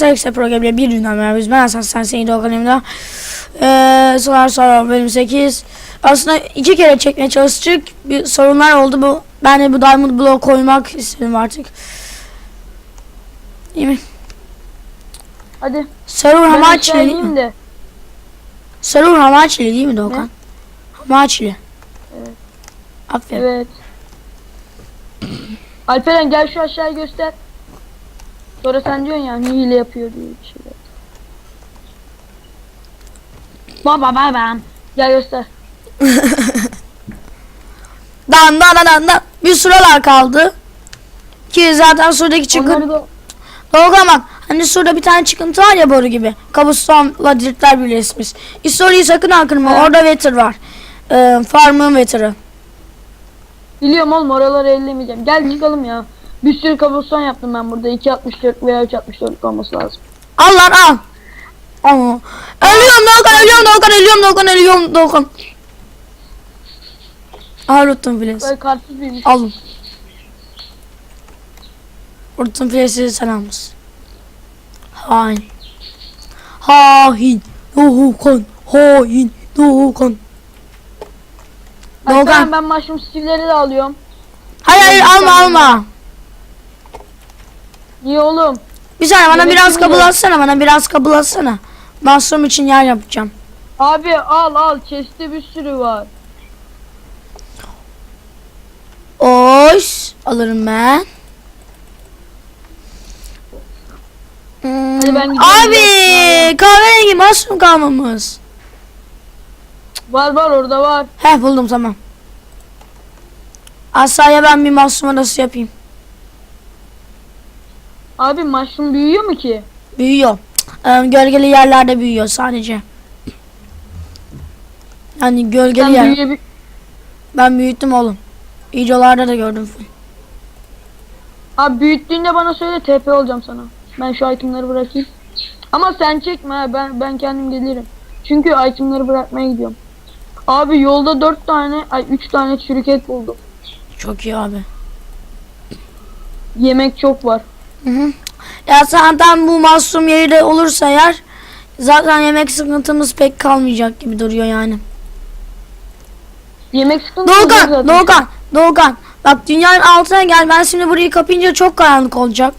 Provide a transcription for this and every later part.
Selex'e programıyla bir dünden beraberiz. Ben Hasan Sen Seyit Doğukan Emrah. Ee, Solar Solar bölüm 8. Aslında iki kere çekmeye çalıştık. Bir sorunlar oldu bu. Ben de bu Diamond Block koymak istedim artık. Değil mi? Hadi. Hamaçili aşağı değil mi? de. Server Hamaçili değil mi Doğukan? Hamaçili. Evet. Aferin. Evet. Alperen gel şu aşağıya göster. Sonra sen diyorsun ya hile yapıyor diye bir şeyler. Baba babam. Gel göster. Dan dan dan dan. Bir sıralar kaldı. Ki zaten şuradaki çıkın. Onları da Doğukan bak. Hani şurada bir tane çıkıntı var ya boru gibi. Kabustonla diritler birleşmiş. İstoriyi sakın ha kırma. Evet. Orada veter var. Ee, farmın veterı. biliyorum oğlum oraları ellemeyeceğim. Gel çıkalım ya. Bir sürü kabuston yaptım ben burada. 2.64 veya 3.64 olması lazım. Al lan al. Aa. Ölüyorum Doğukan ölüyorum Doğukan ölüyorum Doğukan ölüyorum Doğukan. Aa unuttum Filiz. Böyle kartsız bir Alın. Sen almışsın. Hain. Hain. Doğukan. Hain. Doğukan. Doğukan. ben mushroom stilleri de alıyorum. Hayır hayır alma alma. Niye oğlum? Saniye bana Yemek biraz kabul atsana bana biraz kabul atsana. Mahsum için yer yapacağım. Abi al al. Chest'te bir sürü var. Oş alırım ben. Hmm, Hadi ben gidiyorum. Abi kahverengi mahsum kalmamış. Var var orada var. Heh buldum tamam. Aşağıya ben bir mahsum arası yapayım. Abi mushroom büyüyor mu ki? Büyüyor. Ee, gölgeli yerlerde büyüyor sadece. Yani gölgeli Sen yer. büyüye Ben büyüttüm oğlum. Videolarda da gördüm. Abi büyüttüğünde bana söyle TP olacağım sana. Ben şu itemleri bırakayım. Ama sen çekme ha ben ben kendim gelirim. Çünkü itemleri bırakmaya gidiyorum. Abi yolda 4 tane ay 3 tane çürük et buldum. Çok iyi abi. Yemek çok var. Hı hı. Ya zaten bu masum yeri de olursa eğer zaten yemek sıkıntımız pek kalmayacak gibi duruyor yani. Yemek sıkıntısı Doğukan. Doğukan, Doğukan. Bak dünyanın altına gel. Ben şimdi burayı kapayınca çok karanlık olacak.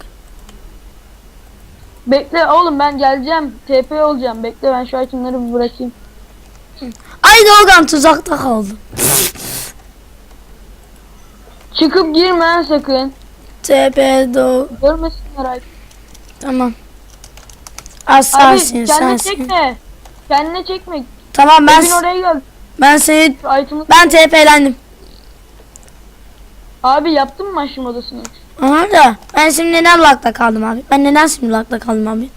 Bekle oğlum ben geleceğim. TP olacağım. Bekle ben şu itemleri bir bırakayım. Ay Doğukan tuzakta kaldım. Çıkıp girme sakın. TP Do Görmesinler abi. Tamam. Abi Assassin kendine sensin. çekme. Kendine çekme. Tamam ben Evin oraya gel. ben seni Şu item'ı- ben TP'lendim. Abi yaptın mı mushroom odasını? Aha da ben şimdi neden lakta kaldım abi? Ben neden şimdi lakta kaldım abi?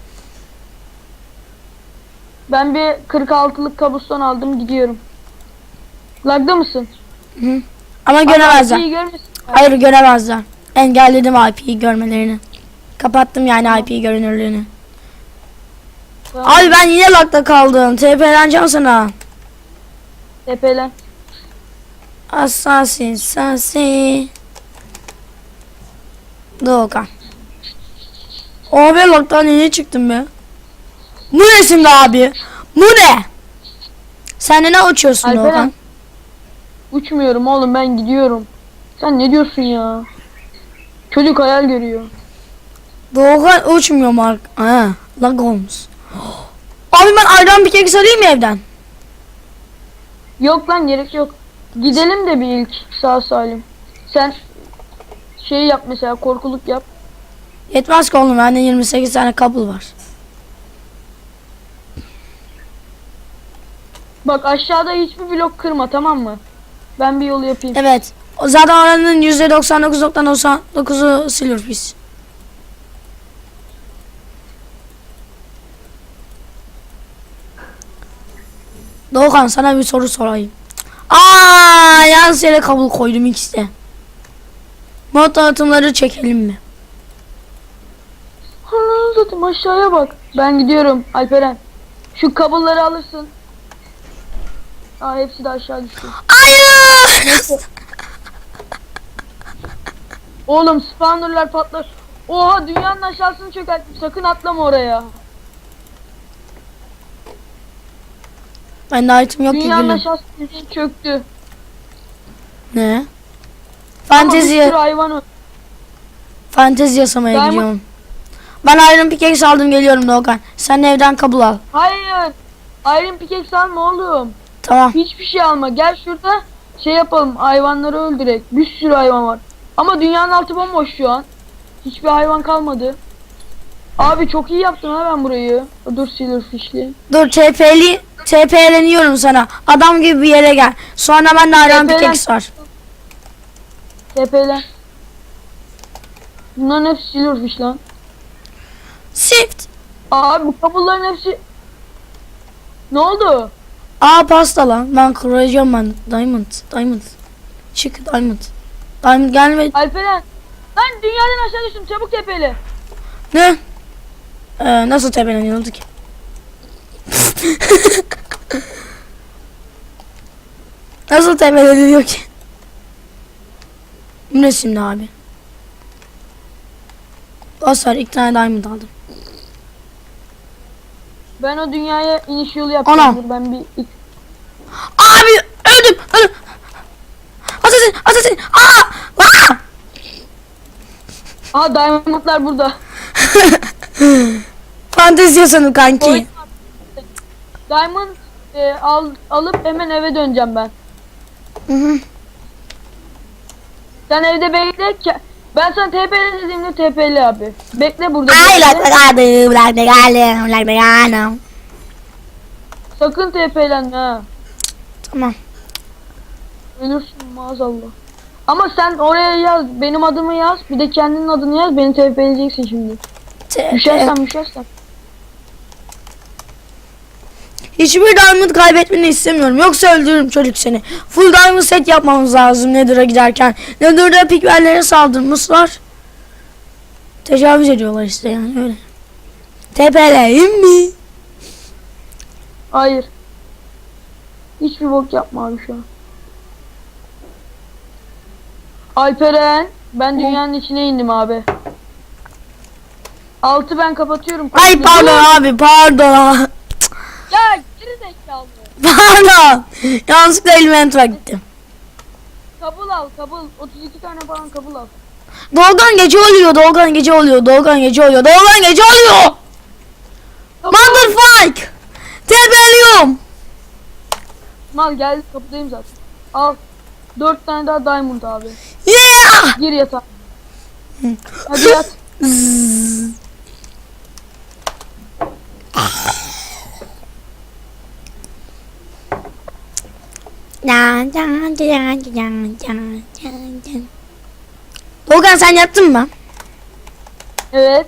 Ben bir 46'lık kabuston aldım gidiyorum. Lagda mısın? Ama göremezler. İyi görmesin. Hayır göremezler. Engelledim IP'yi görmelerini. Kapattım yani IP görünürlüğünü. Tamam. Abi ben yine lakta kaldım. TP'leneceğim sana. Tepeler. Assassin sensin. Doğukan. Abi laktan niye çıktım be? Bu ne şimdi abi? Bu ne? Sen ne uçuyorsun Alperen. Doğukan? Uçmuyorum oğlum ben gidiyorum. Sen ne diyorsun ya? Çocuk hayal görüyor. Doğukan uçmuyor Mark. Ha, lag olmuş. Abi ben ayran bir kek alayım mı evden? Yok lan gerek yok. Gidelim de bir ilk sağ salim. Sen şey yap mesela korkuluk yap. Yetmez ki oğlum bende 28 tane kabul var. Bak aşağıda hiçbir blok kırma tamam mı? Ben bir yol yapayım. Evet. Zaten oranın %99.99'u Silverfish. Doğukan sana bir soru sorayım. Aa, yanlış yere kabul koydum ikisi de. Mod tanıtımları çekelim mi? Ananı satayım aşağıya bak. Ben gidiyorum Alperen. Şu kabulları alırsın. Aa hepsi de aşağı düştü. Hayır! Oğlum spawnerlar patlar. Oha dünyanın aşağısını çökerttim. Sakın atlama oraya. Bende item yok ki Dünyanın gülüm. aşağısı bildiğin çöktü. Ne? Ama bir Fantezi, sürü hayvan öldü. fantezi yasamaya Diamond- gidiyorum. Ben Iron Pickaxe aldım geliyorum Doğukan. Sen evden kabul al. Hayır. Iron pickaxe alma oğlum. Tamam. Hiçbir şey alma. Gel şurada şey yapalım. Hayvanları öldürek. Bir sürü hayvan var. Ama dünyanın altı bomboş şu an. Hiçbir hayvan kalmadı. Abi çok iyi yaptın ha ben burayı. Dur Silverfish'li. Dur TP'li TP'leniyorum sana. Adam gibi bir yere gel. Sonra ben de Iron TP'len. Pickaxe var. TP'len. Bunların hepsi Silverfish lan. Shift. Abi bu kabulların hepsi... Ne oldu? Aa pasta lan. Ben kuracağım ben. Diamond. Diamond. Çık Diamond. Diamond gelme. Alperen. Lan dünyadan aşağı düştüm. Çabuk tepeli. Ne? Ee, nasıl tepeleniyordu ki? nasıl tepeleniyor ki? Ne şimdi abi? Dostlar iki tane diamond aldım. Ben o dünyaya iniş yolu yapacağım. Dur ben bir... Abi öldüm öldüm. Assassin assassin. Aa! Aa! Aha diamondlar burada. Fantezi kanki. Diamond e, al, alıp hemen eve döneceğim ben. Hı hı. Sen evde bekle ki ben sana TP'li dediğimde TP'li abi. Bekle burada. Ay bekle. la cagada, la megale, la megana. Sakın TP'lenme ha. Tamam. Ölürsün maazallah. Ama sen oraya yaz. Benim adımı yaz. Bir de kendinin adını yaz. Beni TP'leyeceksin şimdi. Düşersen düşersen. Hiçbir diamond kaybetmeni istemiyorum. Yoksa öldürürüm çocuk seni. Full diamond set yapmamız lazım Nether'a giderken. Nether'da pikverlere saldırmışlar. Tecavüz ediyorlar işte yani öyle. Tepeleyim mi? Hayır. Hiçbir bok yapma abi şu an. Alperen. Ben dünyanın içine indim abi. Altı ben kapatıyorum. Ay pardon abi pardon. Ya geri zekalı. pardon. Yanlışlıkla elime enter gittim. Kabul al kabul. 32 tane falan kabul al. Doğukan gece oluyor. Doğukan gece oluyor. Doğukan gece oluyor. Doğukan gece oluyor. Kabul. Motherfuck. Tepeliyorum. Mal gel kapıdayım zaten. Al. 4 tane daha diamond abi. Yeah. Gir yatağa. Hadi yat. Doğukan sen yattın mı? Evet.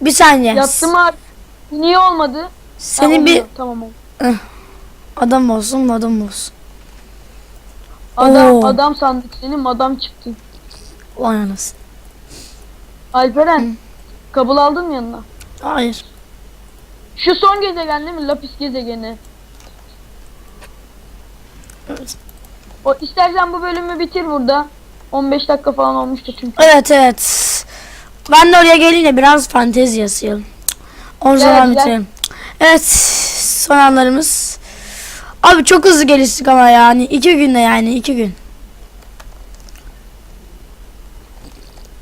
Bir saniye. Yattım abi. Niye olmadı? Ha, Seni bir oluyor. Tamam oldu. Adam olsun adam olsun. Adam, Oo. adam sandık seni madam çıktı. Vay anasını. Alperen. Kabul aldın mı yanına? Hayır. Şu son gezegen değil mi? Lapis gezegeni. Evet. O, istersen bu bölümü bitir burada. 15 dakika falan olmuştu çünkü. Evet evet. Ben de oraya gelince biraz fantezi yazayım. O zaman bitirelim. Evet. Son anlarımız. Abi çok hızlı geliştik ama yani. iki günde yani iki gün.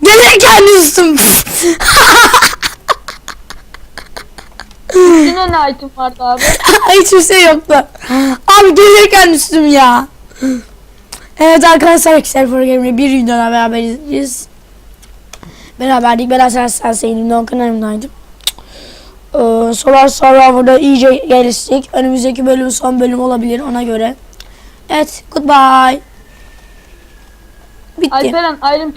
Gelirken üstüm. Üstüne ne item vardı abi? Hiçbir şey yoktu. Abi gelirken üstüm ya. Evet arkadaşlar Excel programıyla bir videoda beraberiz. Beraberdik. Ben Hasan Sensei'nin Don kanalımdaydım. Ee, solar burada iyice geliştik. Önümüzdeki bölüm son bölüm olabilir ona göre. Evet goodbye. Bitti. Alperen